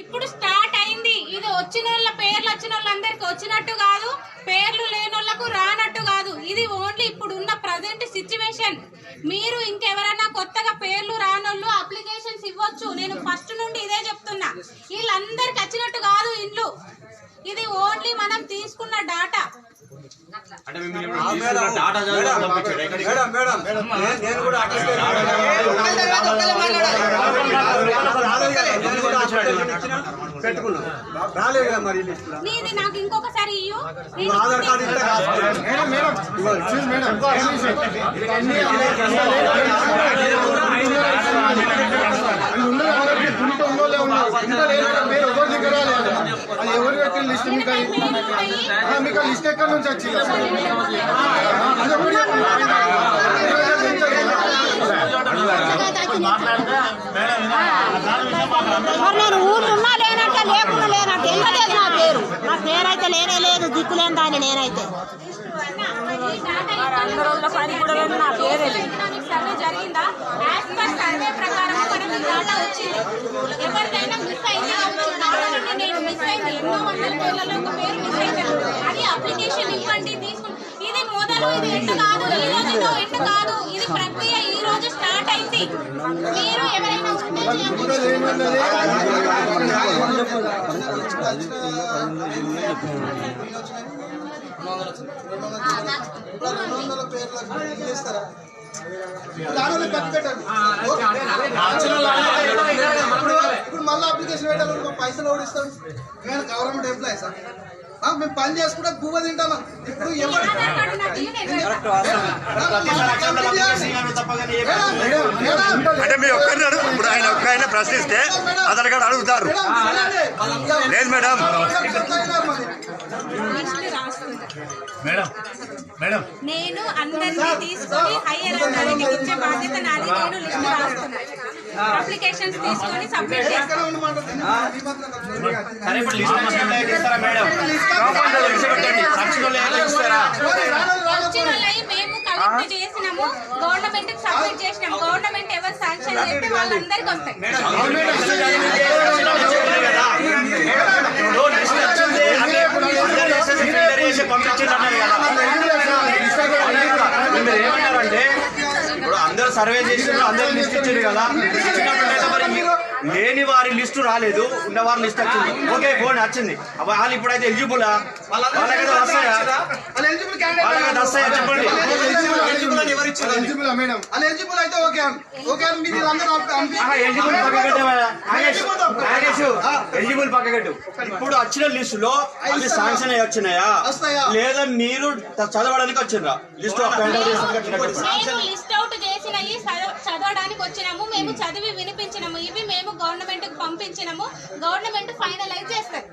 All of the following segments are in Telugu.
ఇప్పుడు స్టార్ట్ అయింది ఇది వచ్చిన వాళ్ళ పేర్లు వచ్చిన వాళ్ళందరికి వచ్చినట్టు కాదు పేర్లు లేని వాళ్ళకు రానట్టు కాదు ఇది ఓన్లీ ఇప్పుడు ఉన్న ప్రజెంట్ సిచ్యువేషన్ మీరు ఇంకెవరైనా కొత్తగా పేర్లు రానోళ్ళు అప్లికేషన్స్ ఇవ్వచ్చు నేను ఫస్ట్ నుండి ఇదే చెప్తున్నా వీళ్ళందరికి వచ్చినట్టు కాదు ఇండ్లు ఇది ఓన్లీ మనం తీసుకున్న డాటా అంటే మిమ్మల్ని ఇప్పుడు తీసుకున్న డాటా చదివి పంపించాడు ఎక్కడికి? మేడం మేడం నేను- నేను కూడా అటెండ్ పెట్టుకున్నాం. రాలేదు కదా మరి నీది నాకు ఇంకొకసారి ఇయ్యు. ఆధార్ కార్డు ఎవరు పెట్టిన లిస్ట్ మీకు మీకు ఆ. లిస్ట్ ఎక్కడి నుంచి వచ్చింది. మరి నేను ఊర్లో ఉన్నా లేనంటే లేకుండా లేనంటే వెళ్ళలేదు నా పేరు నా పేరు అయితే లేనే లేదు దిక్కులేని దాన్ని నేనైతే నా పేరే సర్వే జరిగిందా యాజ్ పర్. సర్వే ప్రకారం మనకి డాటా వచ్చింది ఎవరికైనా మిస్ అయింది కావచ్చు నాలో నుండి నేను మిస్ అయింది ఎన్నో వందల పేర్లలో ఒక పేరు మిస్ అయింది అది అప్లికేషన్ ఇవ్వండి తీసుకుని ఇది మొదలు ఇది ఎండ్ కాదు ఈ రోజుతో మీరు ఎవరైనా ఉంటే ఇప్పుడు మళ్ళీ అప్లికేషన్ పెట్టాలి పైసలు ఓడిస్తాం నేను గవర్నమెంట్ ఎంప్లాయీ సార్. మేము పని చేసుకుంటే గువ్వ తింటామా ఇప్పుడు. అంటే మీరు ఒక్కరిని అడుగు ఇప్పుడు ఆయన ఒక్క ఆయన ప్రశ్నిస్తే అతను కూడా అడుగుతారు లేదు మేడం. మేడం మేడం నేను అందరినీ తీసుకొని హైయర్ అథారిటీకి ఇచ్చే బాధ్యత నాది నేను లిస్ట్ రాస్తున్నా అప్లికేషన్స్ తీసుకొని సబ్మిట్ మేము కలెక్ట్ చేసినాము. గవర్నమెంట్కి సబ్మిట్ చేసినాం గవర్నమెంట్ ఎవరు శాంక్షన్ చేస్తే వాళ్ళందరికీ వస్తాయి లిస్ట్ వచ్చింది అన్ని అందరూ వేసేసి ఫిల్టర్ చేసి పంపించింది అన్నారు కదా మీరు ఏమన్నారంటే ఇప్పుడు అందరూ సర్వే చేసిండ్రు అందరూ లిస్ట్ ఇచ్చారు కదా. లేని వారి లిస్టు రాలేదు ఉన్న వారి లిస్ట్ వచ్చింది. ఓకే ఫోన్ వచ్చింది వాళ్ళు ఇప్పుడైతే ఎలిజిబులా వాళ్ళకైతే వస్తాయా? వాళ్ళకైతే వస్తాయా? చెప్పండి. ఎలిజిబుల్ మేడం అది ఎలిజిబుల్ అయితే ఓకే ఓకే అని మీరు అందరూ పంపి- ఆహా, ఎలిజిబుల్ పక్కగట్టు నాగేష్ నాగేష్ ఎలిజిబుల్ పక్కగట్టు ఇప్పుడు వచ్చిన లిస్టు లో అవి శాంక్షన్ అయ్యి వచ్చినాయా వస్తాయా? లేదా మీరు చదవడానికి వచ్చిండ్రా లిస్టు అవుట్ చదవడానికి వచ్చినాము మేము చదివి వినిపించినాము ఇవి మేము గవర్నమెంట్కి పంపించినాము గవర్నమెంట్ ఫైనలైజ్ చేస్తారు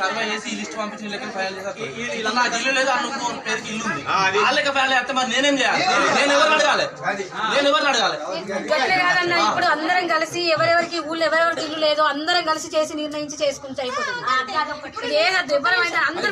సర్వే చేసి ఈ లిస్ట్ పంపించిన నాకు ఇల్లు లేదు పేరుకి ఇల్లు ఉంది. ఆ, ఫైల్ చేస్తే మరి నేనేం చేయాలి? నేను ఎవరిని అడగాలి? నేను ఎవరిని అడగాలి? కాదన్న ఇప్పుడు అందరం కలిసి ఎవరెవరికి ఊళ్ళో ఎవరెవరికి ఇల్లు లేదో అందరం కలిసి చేసి నిర్ణయించి చేసుకుంటే అయిపోతుంది. ఏదో ఎవరైనా అందరూ